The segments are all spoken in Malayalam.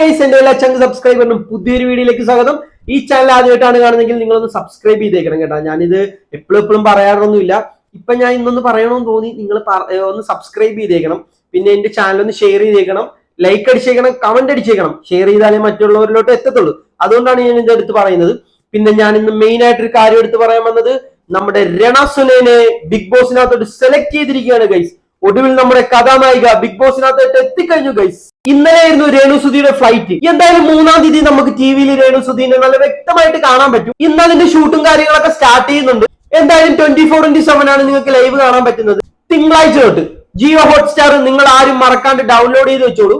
ഗൈസ് എന്റെ എല്ലാ ചങ്ക് സബ്സ്ക്രൈബറിനും പുതിയൊരു വീഡിയോയിലേക്ക് സ്വാഗതം. ഈ ചാനൽ ആദ്യമായിട്ടാണ് കാണുന്നതെങ്കിൽ നിങ്ങളൊന്ന് സബ്സ്ക്രൈബ് ചെയ്തേക്കണം കേട്ടോ. ഞാനിത് എപ്പോഴും എപ്പോഴും പറയാറൊന്നുമില്ല. ഇപ്പൊ ഞാൻ ഇന്നൊന്ന് പറയണമെന്ന് തോന്നി നിങ്ങൾ ഒന്ന് സബ്സ്ക്രൈബ് ചെയ്തേക്കണം. പിന്നെ എന്റെ ചാനൽ ഒന്ന് ഷെയർ ചെയ്തേക്കണം. ലൈക്ക് അടിച്ചേക്കണം കമന്റ് അടിച്ചേക്കണം. ഷെയർ ചെയ്താലേ മറ്റുള്ളവരിലോട്ട് എത്തത്തുള്ളൂ. അതുകൊണ്ടാണ് ഞാൻ ഇതിന്റെ അടുത്ത് പറയുന്നത്. പിന്നെ ഞാൻ ഇന്ന് മെയിൻ ആയിട്ട് ഒരു കാര്യം എടുത്ത് പറയാൻ വന്നത് നമ്മുടെ രണ സുനേനെ ബിഗ് ബോസിനകത്തോട്ട് സെലക്ട് ചെയ്തിരിക്കുകയാണ് ഗൈസ് ഒടുവിൽ നമ്മുടെ കഥാനായിക ബിഗ് ബോസിനകത്തായിട്ട് എത്തിക്കഴിഞ്ഞു ഗൈസ് ഇന്നലെയായിരുന്നു രേണു സുധിയുടെ ഫ്ലൈറ്റ് എന്തായാലും മൂന്നാം തീയതി നമുക്ക് ടി വിയിൽ രേണു സുധീനെ നല്ല വ്യക്തമായിട്ട് കാണാൻ പറ്റും. ഇന്ന് അതിന്റെ ഷൂട്ടും കാര്യങ്ങളൊക്കെ സ്റ്റാർട്ട് ചെയ്യുന്നുണ്ട്. എന്തായാലും ട്വന്റി ഫോർ ഇന്റു സെവൻ ആണ് നിങ്ങൾക്ക് ലൈവ് കാണാൻ പറ്റുന്നത്. തിങ്കളാഴ്ച തൊട്ട് ജിയോ ഹോട്ട്സ്റ്റാർ നിങ്ങൾ ആരും മറക്കാണ്ട് ഡൗൺലോഡ് ചെയ്ത് വെച്ചോളൂ.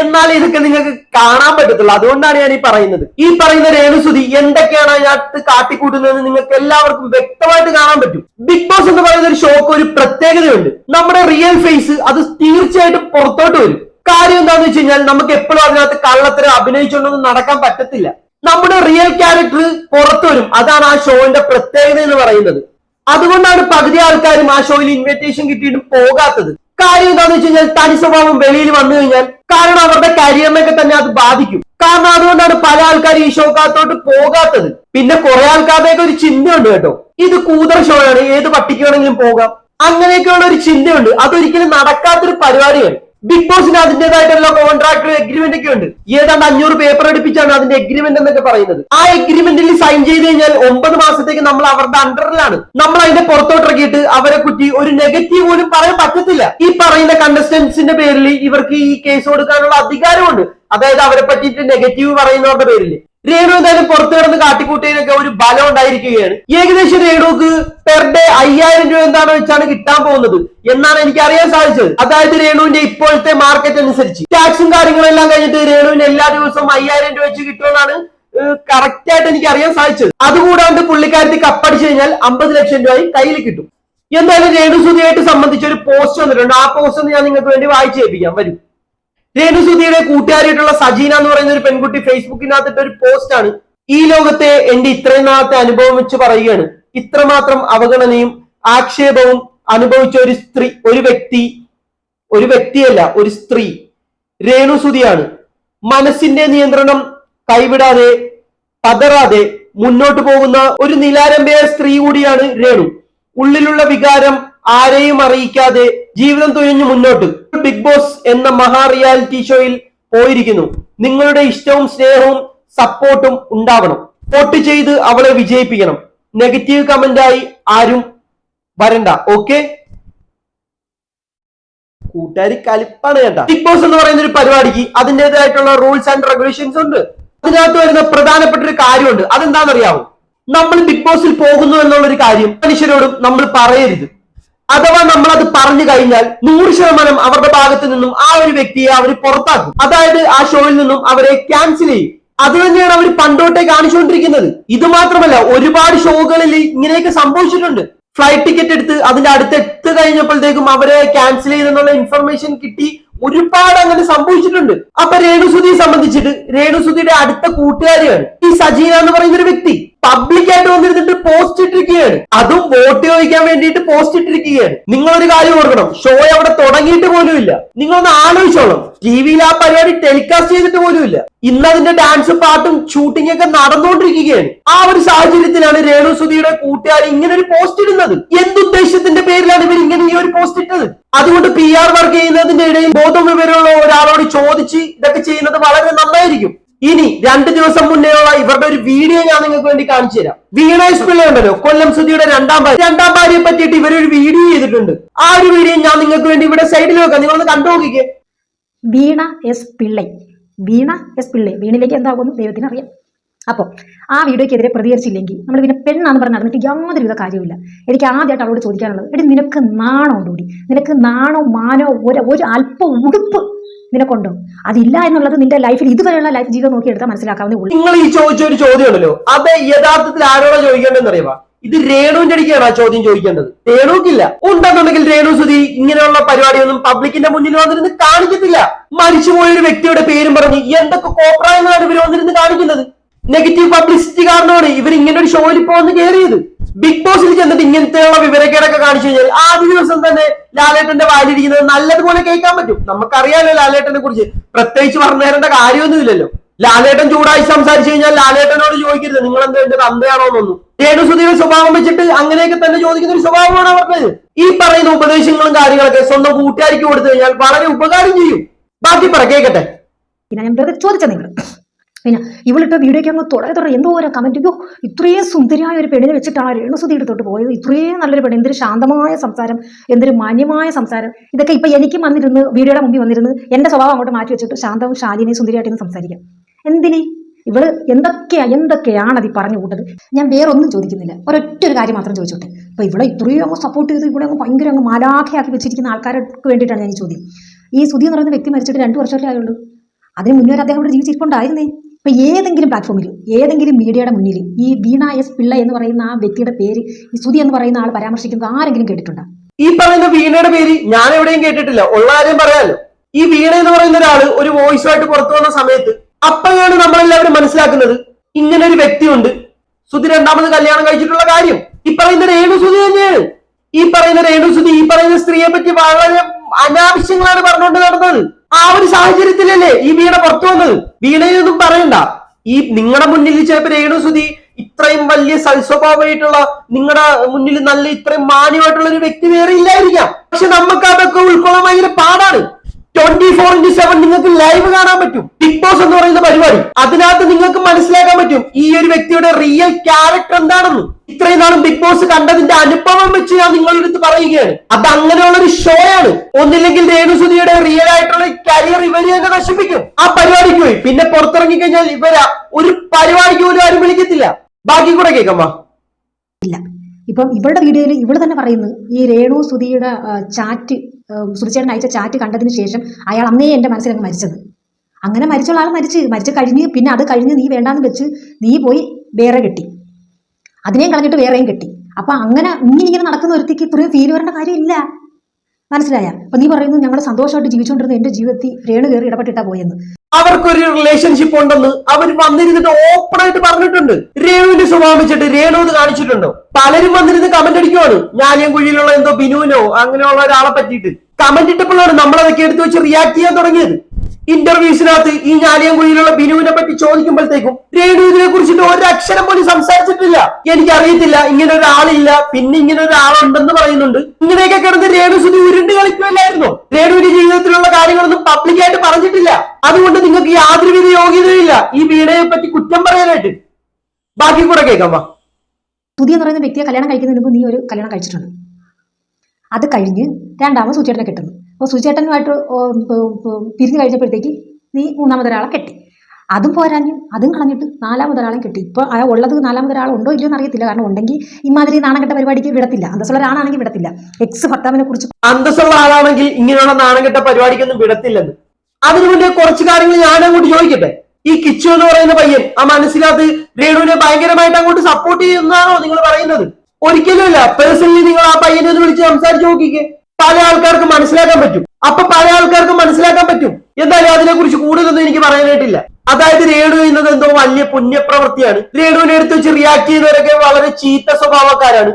എന്നാൽ ഇതൊക്കെ നിങ്ങൾക്ക് കാണാൻ പറ്റത്തുള്ളൂ. അതുകൊണ്ടാണ് ഞാൻ ഈ പറയുന്നത്. ഈ പറയുന്ന രേണുസുതി എന്തൊക്കെയാണ് അതിനകത്ത് കാട്ടിക്കൂട്ടുന്നതെന്ന് നിങ്ങൾക്ക് എല്ലാവർക്കും വ്യക്തമായിട്ട് കാണാൻ പറ്റും. ബിഗ് ബോസ് എന്ന് പറയുന്ന ഒരു ഷോക്ക് ഒരു പ്രത്യേകതയുണ്ട്. നമ്മുടെ റിയൽ ഫേസ് അത് തീർച്ചയായിട്ടും പുറത്തോട്ട് വരും. കാര്യം എന്താണെന്ന് വെച്ച് കഴിഞ്ഞാൽ നമുക്ക് എപ്പോഴും അതിനകത്ത് കള്ളത്തരം അഭിനയിച്ചുകൊണ്ടൊന്നും നടക്കാൻ പറ്റത്തില്ല. നമ്മുടെ റിയൽ ക്യാരക്ടർ പുറത്തു വരും. അതാണ് ആ ഷോന്റെ പ്രത്യേകത എന്ന് പറയുന്നത്. അതുകൊണ്ടാണ് പകുതി ആൾക്കാരും ആ ഷോയിൽ ഇൻവിറ്റേഷൻ കിട്ടിയിട്ടും പോകാത്തത്. കാര്യം എന്താന്ന് വെച്ച് കഴിഞ്ഞാൽ തനി സ്വഭാവം വെളിയിൽ വന്നു കഴിഞ്ഞാൽ കാരണം അവരുടെ കരിയറിനൊക്കെ തന്നെ അത് ബാധിക്കും. കാരണം അതുകൊണ്ടാണ് പല ആൾക്കാർ ഈ ഷോക്കകത്തോട്ട് പോകാത്തത്. പിന്നെ കുറെ ആൾക്കാരുടെയൊക്കെ ഒരു ചിന്തയുണ്ട് കേട്ടോ. ഇത് കൂതർ ഷോയാണ് ഏത് പട്ടിക്ക് വേണമെങ്കിലും പോകാം. അങ്ങനെയൊക്കെയുള്ള ഒരു ചിന്തയുണ്ട്. അതൊരിക്കലും നടക്കാത്തൊരു പരിപാടിയാണ്. ബിഗ് ബോസിന് അതിന്റേതായിട്ടുള്ള കോൺട്രാക്ട് എഗ്രിമെന്റ് ഒക്കെ ഉണ്ട്. ഏതാണ്ട് അഞ്ഞൂറ് പേപ്പർ എടുപ്പിച്ചാണ് അതിന്റെ എഗ്രിമെന്റ് എന്നൊക്കെ പറയുന്നത്. ആ എഗ്രിമെന്റിൽ സൈൻ ചെയ്ത് കഴിഞ്ഞാൽ ഒമ്പത് മാസത്തേക്ക് നമ്മൾ അവരുടെ അണ്ടറിലാണ് നമ്മൾ അതിന്റെ പുറത്തോട്ടിറക്കിയിട്ട് അവരെ കുറ്റി ഒരു നെഗറ്റീവ് പോലും പറയാൻ പറ്റത്തില്ല. ഈ പറയുന്ന കണ്ടസ്റ്റൻസിന്റെ പേരിൽ ഇവർക്ക് ഈ കേസ് കൊടുക്കാനുള്ള അധികാരമുണ്ട്. അതായത് അവരെ പറ്റിയിട്ട് നെഗറ്റീവ് പറയുന്നവരുടെ പേരിൽ. രേണു എന്തായാലും പുറത്തു കിടന്ന് കാട്ടിക്കൂട്ടിയതിനൊക്കെ ഒരു ബലം ഉണ്ടായിരിക്കുകയാണ്. ഏകദേശം രേണുക്ക് പെർ ഡേ അയ്യായിരം രൂപ എന്താണെന്ന് വെച്ചാണ് കിട്ടാൻ പോകുന്നത് എന്നാണ് എനിക്ക് അറിയാൻ സാധിച്ചത്. അതായത് രേണുവിന്റെ ഇപ്പോഴത്തെ മാർക്കറ്റ് അനുസരിച്ച്. ടാക്സും കാര്യങ്ങളെല്ലാം കഴിഞ്ഞിട്ട് രേണുവിന് എല്ലാ ദിവസവും അയ്യായിരം രൂപ വെച്ച് കിട്ടുമെന്നാണ് കറക്റ്റ് ആയിട്ട് എനിക്ക് അറിയാൻ സാധിച്ചത്. അതുകൂടാണ്ട് പുള്ളിക്കാരത്തി കപ്പടിച്ചു കഴിഞ്ഞാൽ അമ്പത് ലക്ഷം രൂപയും കയ്യിൽ കിട്ടും. എന്തായാലും രേണുസുതിയായിട്ട് സംബന്ധിച്ച് ഒരു പോസ്റ്റ് വന്നിട്ടുണ്ട്. ആ പോസ്റ്റ് ഞാൻ നിങ്ങൾക്ക് വേണ്ടി വായിച്ചു കേൾപ്പിക്കാം. വരും. രേണുസുതിയുടെ കൂട്ടുകാരിയായിട്ടുള്ള സജീന എന്ന് പറയുന്ന ഒരു പെൺകുട്ടി ഫേസ്ബുക്കിനകത്തിട്ട് ഒരു പോസ്റ്റ് ആണ് ഈ ലോകത്തെ എന്റെ ഇത്രയും നാളത്തെ അനുഭവം വെച്ച് പറയുകയാണ്. ഇത്രമാത്രം അവഗണനയും ആക്ഷേപവും അനുഭവിച്ച ഒരു സ്ത്രീ ഒരു വ്യക്തി ഒരു വ്യക്തിയല്ല ഒരു സ്ത്രീ രേണുസുതിയാണ് മനസ്സിന്റെ നിയന്ത്രണം കൈവിടാതെ പതറാതെ മുന്നോട്ട് പോകുന്ന ഒരു നിലാരംഭയായ സ്ത്രീ കൂടിയാണ് രേണു. ഉള്ളിലുള്ള വികാരം ആരെയും അറിയിക്കാതെ ജീവിതം തുഴഞ്ഞു മുന്നോട്ട്. ബിഗ് ബോസ് എന്ന മഹാ റിയാലിറ്റി ഷോയിൽ പോയിരിക്കുന്നു. നിങ്ങളുടെ ഇഷ്ടവും സ്നേഹവും സപ്പോർട്ടും ഉണ്ടാവണം. വോട്ട് ചെയ്ത് അവളെ വിജയിപ്പിക്കണം. നെഗറ്റീവ് കമന്റായി ആരും വരണ്ട. ഓക്കെ കൂട്ടുകാരി കലിപ്പാണ് കേട്ടാ. ബിഗ് ബോസ് എന്ന് പറയുന്ന ഒരു പരിപാടിക്ക് അതിന്റെതായിട്ടുള്ള റൂൾസ് ആൻഡ് റെഗുലേഷൻസ് ഉണ്ട്. അതിനകത്ത് വരുന്ന പ്രധാനപ്പെട്ട ഒരു കാര്യമുണ്ട്. അതെന്താണെന്നറിയാവോ? നമ്മൾ ബിഗ് ബോസിൽ പോകുന്നു എന്നുള്ള ഒരു കാര്യം മനുഷ്യരോടും നമ്മൾ പറയരുത്. അഥവാ നമ്മൾ അത് പറഞ്ഞു കഴിഞ്ഞാൽ നൂറ് ശതമാനം അവരുടെ ഭാഗത്ത് നിന്നും ആ ഒരു വ്യക്തിയെ അവർ പുറത്താക്കും. അതായത് ആ ഷോയിൽ നിന്നും അവരെ ക്യാൻസൽ ചെയ്യും. അത് തന്നെയാണ് അവർ പണ്ടോട്ടെ കാണിച്ചുകൊണ്ടിരിക്കുന്നത്. ഇത് മാത്രമല്ല ഒരുപാട് ഷോകളിൽ ഇങ്ങനെയൊക്കെ സംഭവിച്ചിട്ടുണ്ട്. ഫ്ലൈറ്റ് ടിക്കറ്റ് എടുത്ത് അതിന്റെ അടുത്ത് എത്ത് കഴിഞ്ഞപ്പോഴത്തേക്കും അവരെ ക്യാൻസൽ ചെയ്തെന്നുള്ള ഇൻഫർമേഷൻ കിട്ടി. ഒരുപാട് അങ്ങനെ സംഭവിച്ചിട്ടുണ്ട്. അപ്പൊ രേണുസുതിയെ സംബന്ധിച്ചിട്ട് രേണുസുതിയുടെ അടുത്ത കൂട്ടുകാരിയാണ് ഈ സജീന എന്ന് പറയുന്ന ഒരു വ്യക്തി. പബ്ലിക് ആയിട്ട് വന്നിരുന്നിട്ട് പോസ്റ്റ് ഇട്ടിരിക്കുകയാണ്. അതും വോട്ട് ചോദിക്കാൻ വേണ്ടിയിട്ട് പോസ്റ്റ് ഇട്ടിരിക്കുകയാണ്. നിങ്ങൾ ഒരു കാര്യം ഓർക്കണം. ഷോ അവിടെ തുടങ്ങിയിട്ട് പോലും ഇല്ല നിങ്ങളൊന്ന് ആലോചിച്ചോളാം. ടി വിയിൽ ആ പരിപാടി ടെലികാസ്റ്റ് ചെയ്തിട്ട് പോലും ഇല്ല ഇന്ന് അതിന്റെ ഡാൻസ് പാട്ടും ഷൂട്ടിംഗ് ഒക്കെ നടന്നുകൊണ്ടിരിക്കുകയാണ്. ആ ഒരു സാഹചര്യത്തിലാണ് രേണു സുധിയുടെ കൂട്ടുകാർ ഇങ്ങനെ ഒരു പോസ്റ്റ് ഇടുന്നത് എന്തുദ്ദേശത്തിന്റെ പേരിലാണ് ഇവർ ഇങ്ങനെ ഈ ഒരു പോസ്റ്റ് ഇട്ടത്? അതുകൊണ്ട് പി ആർ വർക്ക് ചെയ്യുന്നതിന്റെ ഇടയിൽ ബോധം വിവരമുള്ള ഒരാളോട് ചോദിച്ച് ഇതൊക്കെ ചെയ്യുന്നത് വളരെ നന്നായിരിക്കും. ഇനി രണ്ട് ദിവസം മുന്നേയുള്ള ഇവരുടെ ഒരു വീഡിയോ ഞാൻ നിങ്ങൾക്ക് വേണ്ടി കാണിച്ചു തരാം. വീണ എസ് പിള്ള ഉണ്ടല്ലോ കൊല്ലം സുധിയുടെ രണ്ടാം ഭാര്യ. രണ്ടാം ഭാര്യയെ പറ്റിയിട്ട് ഇവരൊരു വീഡിയോ ചെയ്തിട്ടുണ്ട്. ആ ഒരു വീഡിയോ ഞാൻ നിങ്ങൾക്ക് വേണ്ടി ഇവിടെ സൈഡിൽ വെക്കാം. നിങ്ങളൊന്ന് കണ്ടു നോക്കിക്കേ. വീണ എസ് പിള്ളൈ. വീണ എസ് പിള്ളൈ. വീണിലേക്ക് എന്താകുമെന്ന് ദൈവത്തിന് അറിയാം അപ്പോൾ ആ വീഡിയോക്കെതിരെ പ്രതികരിച്ചില്ലെങ്കിൽ നമ്മൾ പിന്നെ പെണ്ണാന്ന് പറഞ്ഞ് നടന്നിട്ട് യാതൊരുവിധ കാര്യമില്ല എനിക്ക് ആദ്യമായിട്ട് അവളോട് ചോദിക്കാനുള്ളത് എടി നിനക്ക് നാണോ ഉണ്ടോടി നിനക്ക് നാണോ മാനോ ഒരു ഒരു അല്പ ഉടുപ്പ് നിനക്കുണ്ടോ? അതില്ല എന്നുള്ളത് നിന്റെ ലൈഫിൽ ഇതുവരെയുള്ള ലൈഫ് ജീവിതം നോക്കിയെടുത്താൽ മനസ്സിലാക്കാവുന്നേ ഉള്ളൂ. നിങ്ങൾ ഈ ചോദിച്ച ഒരു ചോദ്യമുണ്ടല്ലോ അത് യഥാർത്ഥത്തിൽ ആരോടാ ചോദിക്കേണ്ടതെന്ന് അറിയാം ഇത് രേണുവിന്റെ അടിക്കാണ് ആ ചോദ്യം ചോദിക്കേണ്ടത്? രേണുക്കില്ല. ഉണ്ടെന്നുണ്ടെങ്കിൽ രേണു സുധി ഇങ്ങനെയുള്ള പരിപാടിയൊന്നും പബ്ലിക്കിന്റെ മുന്നിൽ വന്നിരുന്ന് കാണിക്കത്തില്ല. മരിച്ചുപോയ ഒരു വ്യക്തിയുടെ പേരും പറഞ്ഞ് എന്തൊക്കെ കോപ്രായങ്ങളാണ് ഇവർ വന്നിരുന്ന് കാണിക്കുന്നത്? നെഗറ്റീവ് പബ്ലിസിറ്റി കാരണമാണ് ഇവർ ഇങ്ങനെ ഒരു ഷോയിൽ ഇപ്പൊ വന്ന് കയറിയത് ബിഗ് ബോസിൽ ചെന്നിട്ട് ഇങ്ങനത്തെയുള്ള വിവരക്കേടൊക്കെ കാണിച്ചു കഴിഞ്ഞാൽ ആദ്യ ദിവസം തന്നെ ലാലേട്ടന്റെ വാലിരിക്കുന്നത് നല്ലതുപോലെ കേൾക്കാൻ പറ്റും. നമുക്കറിയാലോ ലാലേട്ടനെ കുറിച്ച്. പ്രത്യേകിച്ച് പറഞ്ഞു തരേണ്ട കാര്യമൊന്നുമില്ലല്ലോ. ലാലേട്ടൻ ചൂടായി സംസാരിച്ചു കഴിഞ്ഞാൽ ലാലേട്ടനോട് ചോദിക്കരുത്. നിങ്ങൾ എന്താ എന്റെ തന്തയാണോ എന്നൊന്നും രേണുസുതിയുടെ സ്വഭാവം വെച്ചിട്ട് അങ്ങനെയൊക്കെ തന്നെ ചോദിക്കുന്ന ഒരു സ്വഭാവമാണ് പറഞ്ഞത് ഈ പറയുന്ന ഉപദേശങ്ങളും കാര്യങ്ങളൊക്കെ സ്വന്തം കൂട്ടുകാരിക്ക് കൊടുത്തു കഴിഞ്ഞാൽ വളരെ ഉപകാരം ചെയ്യും. ബാക്കി പറ വെറുതെ ചോദിച്ച നിങ്ങൾ. പിന്നെ ഇവളിട്ട വീഡിയോയ്ക്ക് അങ്ങ് തുടരെ തുടരെ എന്തോ ഓരോ കമന്റ് അയ്യോ ഇത്രയും സുന്ദരിയായ ഒരു പെണ്ണിനെ വെച്ചിട്ടാണ് രേണുസുതി എടുത്തോട്ട് പോയത്. ഇത്രയും നല്ലൊരു പെണ്ണ് എന്തൊരു ശാന്തമായ സംസാരം എന്തൊരു മാന്യമായ സംസാരം. ഇതൊക്കെ ഇപ്പം എനിക്കും വന്നിരുന്ന് വീഡിയോയുടെ മുമ്പിൽ വന്നിരുന്ന് എന്റെ സ്വഭാവം അങ്ങോട്ട് മാറ്റി വെച്ചിട്ട് ശാന്തവും ശാലിനെയും സുന്ദരിയായിട്ട് സംസാരിക്കാം. എന്തിന്? ഇവൾ എന്തൊക്കെയാ എന്തൊക്കെയാണ് അത് പറഞ്ഞു കൂട്ടത്? ഞാൻ വേറൊന്നും ചോദിക്കുന്നില്ല. ഒരൊറ്റ ഒരു കാര്യം മാത്രം ചോദിച്ചോട്ടെ. അപ്പോൾ ഇവിടെ ഇത്രയും അങ്ങ് സപ്പോർട്ട് ചെയ്ത് ഇവിടെ അങ്ങ് ഭയങ്കര അങ്ങ് മാലാഖയാക്കി വെച്ചിരിക്കുന്ന ആൾക്കാർക്ക് വേണ്ടിയിട്ടാണ് ഞാൻ ചോദ്യം. ഈ സുധി എന്ന് പറയുന്ന വ്യക്തി മരിച്ചിട്ട് രണ്ട് വർഷമല്ലേ ആയുള്ളൂ. അതിന് മുന്നേ അദ്ദേഹം ഇവിടെ ജീവിച്ചിരിപ്പുണ്ടായിരുന്നേ. ഇപ്പൊ ഏതെങ്കിലും പ്ലാറ്റ്ഫോമിൽ ഏതെങ്കിലും മീഡിയയുടെ മുന്നിൽ ഈ വീണ എസ് പിള്ള എന്ന് പറയുന്ന ആ വ്യക്തിയുടെ പേര് ഈ സുതി എന്ന് പറയുന്ന ആൾ പരാമർശിക്കുന്നത് ആരെങ്കിലും കേട്ടിട്ടുണ്ടോ? ഈ പറയുന്ന വീണയുടെ പേര് ഞാൻ എവിടെയും കേട്ടിട്ടില്ല. ഉള്ള കാര്യം പറയാലോ. ഈ വീണ എന്ന് പറയുന്ന ഒരാൾ ഒരു വോയിസ് ആയിട്ട് പുറത്തു വന്ന സമയത്ത് അപ്പോഴാണ് നമ്മളെല്ലാവരും മനസ്സിലാക്കുന്നത് ഇങ്ങനെ ഒരു വ്യക്തിയുണ്ട്. സുതി രണ്ടാമത് കല്യാണം കഴിച്ചിട്ടുള്ള കാര്യം. ഈ പറയുന്ന രേണു സുതി തന്നെയാണ്. ഈ പറയുന്ന രേണു സുതി ഈ പറയുന്ന സ്ത്രീയെ പറ്റി വളരെ അനാവശ്യങ്ങളാണ് പറഞ്ഞുകൊണ്ട് നടന്നത്. ആ ഒരു സാഹചര്യത്തിലല്ലേ ഈ വീണ പുറത്തു വന്നത്? വീണയൊന്നും പറയണ്ട. ഈ നിങ്ങളുടെ മുന്നിൽ ചിലപ്പോ രേണുസുതി ഇത്രയും വലിയ സൽസ്വഭാവമായിട്ടുള്ള നിങ്ങളുടെ മുന്നിൽ നല്ല ഇത്രയും മാന്യമായിട്ടുള്ള ഒരു വ്യക്തി വേറെ ഇല്ലായിരിക്കാം. പക്ഷെ നമുക്ക് അതൊക്കെ ഉൾക്കൊള്ളാൻ ഭയങ്കര പാടാണ്. ട്വന്റി ഫോർ ഇന്റു സെവൻ നിങ്ങൾക്ക് ലൈവ് കാണാൻ പറ്റും. ബിഗ് ബോസ് എന്ന് പറയുന്ന പരിപാടി. അതിനകത്ത് നിങ്ങൾക്ക് മനസ്സിലാക്കാൻ പറ്റും ഈ ഒരു വ്യക്തിയുടെ റിയൽ ക്യാരക്ടർ എന്താണെന്ന്. ഇത്രയും നാളും ബിഗ് ബോസ് കണ്ടതിന്റെ അനുഭവം വെച്ച് ഞാൻ നിങ്ങളുടെ അടുത്ത് പറയുകയാണ്. അത് അങ്ങനെയുള്ള ഒരു ഷോ ആണ്. ഒന്നില്ലെങ്കിൽ രേണുസുതിയുടെ റിയൽ ആയിട്ടുള്ള കരിയർ ഇവർ തന്നെ നശിപ്പിക്കും. ആ പരിപാടിക്ക് പോയി. പിന്നെ പുറത്തിറങ്ങി കഴിഞ്ഞാൽ ഇവര ഒരു പരിപാടിക്ക് പോലും ആരും വിളിക്കത്തില്ല. ബാക്കി കൂടെ കേൾക്കാം ഇല്ല. ഇപ്പം ഇവളുടെ വീഡിയോയിൽ ഇവൾ തന്നെ പറയുന്നു ഈ രേണു സുധിയുടെ ചാറ്റ് സുധിച്ചേട്ടൻ അയച്ച ചാറ്റ് കണ്ടതിന് ശേഷം അയാൾ അന്നേ മനസ്സിൽ മനസ്സിലങ്ങ് മരിച്ചത്. അങ്ങനെ മരിച്ചുള്ള ആൾ മരിച്ച് മരിച്ചു കഴിഞ്ഞ് പിന്നെ അത് കഴിഞ്ഞ് നീ വേണ്ടാന്ന് വെച്ച് നീ പോയി വേറെ കെട്ടി. അതിനെയും കളഞ്ഞിട്ട് വേറെയും കെട്ടി. അപ്പൊ അങ്ങനെ ഇങ്ങനെ ഇങ്ങനെ നടക്കുന്ന ഒരുത്തേക്ക് ഇത്രയും ഫീൽ വരേണ്ട കാര്യമില്ല. മനസ്സിലായ? അപ്പൊ നീ പറയുന്നു ഞങ്ങൾ സന്തോഷമായിട്ട് ജീവിച്ചുകൊണ്ടിരുന്ന എന്റെ ജീവിതത്തിൽ രേണു കയറി ഇടപെട്ടിട്ടാ പോയെന്ന്. അവർക്കൊരു റിലേഷൻഷിപ്പ് ഉണ്ടെന്ന് അവർ വന്നിരുന്നിട്ട് ഓപ്പൺ ആയിട്ട് പറഞ്ഞിട്ടുണ്ട്. രേണുവിന്റെ സ്വഭാവം വെച്ചിട്ട് രേണു എന്ന് കാണിച്ചിട്ടുണ്ടോ? പലരും വന്നിരുന്ന് കമന്റ് അടിക്കുവാണ്. ഞാലിയം കുഴിയിലുള്ള എന്തോ ബിനുവിനോ അങ്ങനെയുള്ള ഒരാളെ പറ്റിയിട്ട്. കമന്റ് ഇട്ടപ്പോഴാണ് നമ്മളതൊക്കെ എടുത്തു വെച്ച് റിയാക്ട് ചെയ്യാൻ തുടങ്ങിയത്. ഇന്റർവ്യൂസിനകത്ത് ഈ ഞാലിയം കുഴിയിലുള്ള ബിനുവിനെ പറ്റി ചോദിക്കുമ്പോഴത്തേക്കും രേണു ഇതിനെ ഒരു അക്ഷരം പോലും സംസാരിച്ചിട്ടില്ല. എനിക്കറിയത്തില്ല ഇങ്ങനെ ഒരാളില്ല പിന്നെ ഇങ്ങനെ ഒരാളുണ്ടെന്ന് പറയുന്നുണ്ട്. ഇങ്ങനെയൊക്കെ കിടന്ന് രേണു സുധി ഉരുണ്ട് കളിക്കുമല്ലായിരുന്നു രേണുവിന്റെ ജീവിതത്തിലുള്ള കാര്യങ്ങളൊന്നും പബ്ലിക്കായിട്ട് പറഞ്ഞിട്ടില്ല. അതുകൊണ്ട് നിങ്ങൾക്ക് യാതൊരു വിധ യോഗ്യതയില്ല ഈ വീണയെ പറ്റി കുറ്റം പറയാനായിട്ട്. ബാക്കി കൂടെ കേൾക്കാം സുധി എന്ന് പറയുന്ന വ്യക്തിയെ കല്യാണം കഴിക്കുന്നതിന് മുമ്പ് നീ ഒരു കല്യാണം കഴിച്ചിട്ടുണ്ട്. അത് കഴിഞ്ഞ് രണ്ടാമത് സുചേട്ടനെ കെട്ടുന്നു. അപ്പോൾ സുചേട്ടനുമായിട്ട് പിരിഞ്ഞു കഴിഞ്ഞപ്പോഴത്തേക്ക് നീ മൂന്നാമതൊരാളെ കെട്ടി. അതും പോരാഞ്ഞ് അതും കളഞ്ഞിട്ട് നാലാമതൊരാളെ കെട്ടി. ഇപ്പോൾ ആ ഉള്ളത് നാലാമതൊരാൾ ഉണ്ടോ ഇല്ലയോ എന്ന് അറിയത്തില്ല. കാരണം ഉണ്ടെങ്കിൽ ഇമാതിരി നാണം കെട്ട പരിപാടിക്ക് വിടത്തില്ല. അന്തസ്സുള്ള ആളാണെങ്കിൽ വിടത്തില്ല. എക്സ് ഭർത്താവിനെ കുറിച്ച് അന്തസ്സുള്ള ആളാണെങ്കിൽ ഇങ്ങനെയുള്ള നാണംകെട്ട പരിപാടിക്കൊന്നും വിടത്തില്ലെന്ന്. അതിനു മുന്നേ കുറച്ച് കാര്യങ്ങൾ ഞാൻ കൂടി ചോദിക്കട്ടെ. ഈ കിച്ചു എന്ന് പറയുന്ന പയ്യൻ ആ മനസ്സിനകത്ത് രേണുവിനെ ഭയങ്കരമായിട്ട് അങ്ങോട്ട് സപ്പോർട്ട് ചെയ്യുന്നതാണോ നിങ്ങൾ പറയുന്നത്? ഒരിക്കലും ഇല്ല പേഴ്സണലി നിങ്ങൾ ആ പയ്യനെ ഒന്ന് വിളിച്ച് സംസാരിച്ച് നോക്കിക്കേ. പല ആൾക്കാർക്ക് മനസ്സിലാക്കാൻ പറ്റും. അപ്പൊ പല ആൾക്കാർക്ക് മനസ്സിലാക്കാൻ പറ്റും. എന്തായാലും അതിനെ കുറിച്ച് കൂടുതലൊന്നും എനിക്ക് പറയാനായിട്ടില്ല. അതായത് രേണു എന്നത് എന്തോ വലിയ പുണ്യപ്രവൃത്തിയാണ്. രേണുവിനെ എടുത്ത് വെച്ച് റിയാക്ട് ചെയ്യുന്നവരൊക്കെ വളരെ ചീത്ത സ്വഭാവക്കാരാണ്.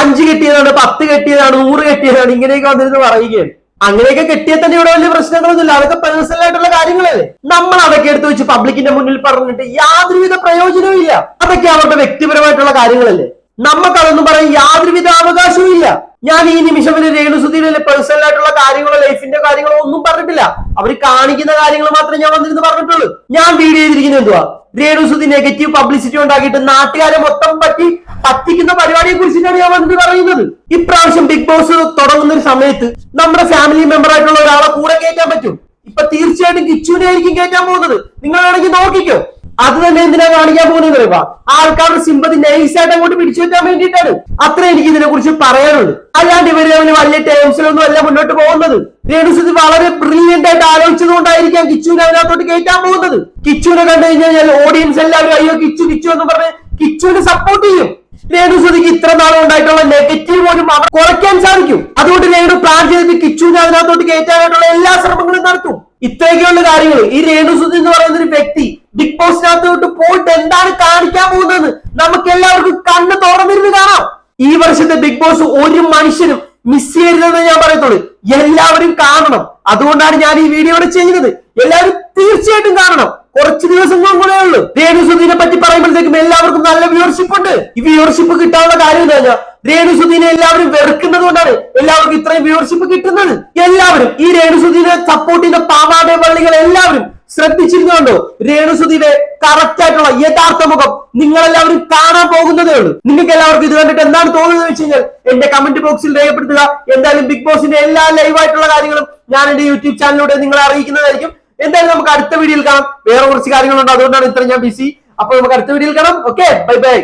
അഞ്ച് കെട്ടിയതാണ് പത്ത് കെട്ടിയതാണ് നൂറ് കെട്ടിയതാണ് ഇങ്ങനെയൊക്കെ വന്നിരുന്ന് പറയുകയാണ്. അങ്ങനെയൊക്കെ കെട്ടിയാൽ തന്നെ ഇവിടെ വലിയ പ്രശ്നങ്ങളൊന്നുമില്ല. അതൊക്കെ പേഴ്സണൽ ആയിട്ടുള്ള കാര്യങ്ങളല്ലേ. നമ്മൾ അതൊക്കെ എടുത്തു വെച്ച് പബ്ലിക്കിന്റെ മുന്നിൽ പറഞ്ഞിട്ട് യാതൊരുവിധ പ്രയോജനവും ഇല്ല. അതൊക്കെ അവരുടെ വ്യക്തിപരമായിട്ടുള്ള കാര്യങ്ങളല്ലേ. നമുക്കതൊന്നും പറയാൻ യാതൊരുവിധ അവകാശവും ഇല്ല. ഞാൻ ഈ നിമിഷം വരെ രേണുസുദ്ദീനിലെ പേഴ്സണൽ ആയിട്ടുള്ള കാര്യങ്ങളോ ലൈഫിന്റെ കാര്യങ്ങളോ ഒന്നും പറഞ്ഞിട്ടില്ല. അവർ കാണിക്കുന്ന കാര്യങ്ങൾ മാത്രമേ ഞാൻ വന്നിരുന്ന് പറഞ്ഞിട്ടുള്ളൂ. ഞാൻ വീഡിയോ ചെയ്തിരിക്കുന്നത് എന്തുവാ? രേണുസുദ്ധി നെഗറ്റീവ് പബ്ലിസിറ്റി ഉണ്ടാക്കിയിട്ട് നാട്ടുകാരെ മൊത്തം പറ്റി പറ്റിക്കുന്ന പരിപാടിയെ കുറിച്ചിട്ടാണ് ഞാൻ വന്നിട്ട് പറയുന്നത്. ഇപ്രാവശ്യം ബിഗ് ബോസ് തുടങ്ങുന്ന ഒരു സമയത്ത് നമ്മുടെ ഫാമിലി മെമ്പർ ആയിട്ടുള്ള ഒരാളെ കൂടെ കയറ്റാൻ പറ്റും. ഇപ്പൊ തീർച്ചയായിട്ടും കിച്ചുവിനെ ആയിരിക്കും കയറ്റാൻ പോകുന്നത്. നിങ്ങൾ നോക്കിക്കോ. അത് തന്നെ എന്തിനാ കാണിക്കാൻ പോകുന്നത് അറിയുക ആൾക്കാരുടെ സിമ്പതി നൈസായിട്ട് അങ്ങോട്ട് പിടിച്ചു വെക്കാൻ വേണ്ടിയിട്ടാണ്. അത്ര എനിക്ക് ഇതിനെ കുറിച്ച് പറയാനുള്ളൂ. അല്ലാണ്ട് ഇവർ അവന് വലിയ ടേംസിലൊന്നും അല്ല മുന്നോട്ട് പോകുന്നത്. രേണുസുതി വളരെ ബ്രില്യന്റ് ആയിട്ട് ആലോചിച്ചത് കൊണ്ടായിരിക്കാം കിച്ചുവിനെ അതിനകത്തോട്ട് കയറ്റാൻ പോകുന്നത്. കിച്ചുവിനെ കണ്ടു കഴിഞ്ഞാൽ ഓഡിയൻസ് എല്ലാവരും അയ്യോ കിച്ചു കിച്ചു എന്ന് പറഞ്ഞ് കിച്ചുവിനെ സപ്പോർട്ട് ചെയ്യും. രേണുസുതിക്ക് ഇത്ര നാളും ഉണ്ടായിട്ടുള്ള നെഗറ്റീവ് പോലും അവർ കുറയ്ക്കാൻ സാധിക്കും. അതുകൊണ്ട് രേണു പ്ലാൻ ചെയ്തിട്ട് കിച്ചുവിനെ അതിനകത്തോട്ട് കയറ്റാനായിട്ടുള്ള എല്ലാ ശ്രമങ്ങളും നടത്തും. ഇത്രയൊക്കെയുള്ള കാര്യങ്ങൾ ഈ രേണുസുതി എന്ന് പറയുന്ന ഒരു വ്യക്തി ബിഗ് ബോസിനകത്തോട്ട് പോയിട്ട് എന്താണ് കാണിക്കാൻ പോകുന്നത്? നമുക്ക് എല്ലാവർക്കും കണ്ണ് തുറന്നിരുന്ന് കാണാം. ഈ വർഷത്തെ ബിഗ് ബോസ് ഒരു മനുഷ്യനും മിസ് ചെയ്യരുതെന്ന് ഞാൻ പറയത്തുള്ളൂ. എല്ലാവരും കാണണം. അതുകൊണ്ടാണ് ഞാൻ ഈ വീഡിയോ ഇവിടെ ചെയ്യുന്നത് എല്ലാവരും തീർച്ചയായിട്ടും കാണണം. കുറച്ച് ദിവസങ്ങളും കൂടെ ഉള്ളൂ. രേണു രേണുസുദീനെ പറ്റി പറയുമ്പോഴത്തേക്കും എല്ലാവർക്കും നല്ല വ്യൂവർഷിപ്പ് ഉണ്ട്. ഈ വ്യൂവർഷിപ്പ് കിട്ടാനുള്ള കാര്യം എന്താ വെച്ചാൽ രേണുസുദീനെ എല്ലാവരും വെറുക്കുന്നത് കൊണ്ടാണ് എല്ലാവർക്കും ഇത്രയും വ്യൂവർഷിപ്പ് കിട്ടുന്നത്. എല്ലാവരും ഈ രേണുസുദീനെ സപ്പോർട്ട് ചെയ്ത പാവാട പള്ളികൾ എല്ലാവരും ശ്രദ്ധിച്ചിരുന്നുണ്ടോ രേണുസുതിയുടെ കറക്റ്റ് ആയിട്ടുള്ള യഥാർത്ഥ മുഖം നിങ്ങളെല്ലാവരും കാണാൻ പോകുന്നതേ ഉള്ളൂ. നിങ്ങൾക്ക് എല്ലാവർക്കും ഇത് കണ്ടിട്ട് എന്താണ് തോന്നുന്നത് വെച്ച് കഴിഞ്ഞാൽ എന്റെ കമന്റ് ബോക്സിൽ രേഖപ്പെടുത്തുക. എന്തായാലും ബിഗ് ബോസിന്റെ എല്ലാ ലൈവ് ആയിട്ടുള്ള കാര്യങ്ങളും ഞാൻ എന്റെ യൂട്യൂബ് ചാനലിലൂടെ നിങ്ങളെ അറിയിക്കുന്നതായിരിക്കും. എന്തായാലും നമുക്ക് അടുത്ത വീഡിയോയിൽ കാണാം. വേറെ കുറച്ച് കാര്യങ്ങളുണ്ട്. അതുകൊണ്ടാണ് ഇത്ര ഞാൻ ബിസി അപ്പൊ നമുക്ക് അടുത്ത വീഡിയോയിൽ കാണാം. Okay bye bye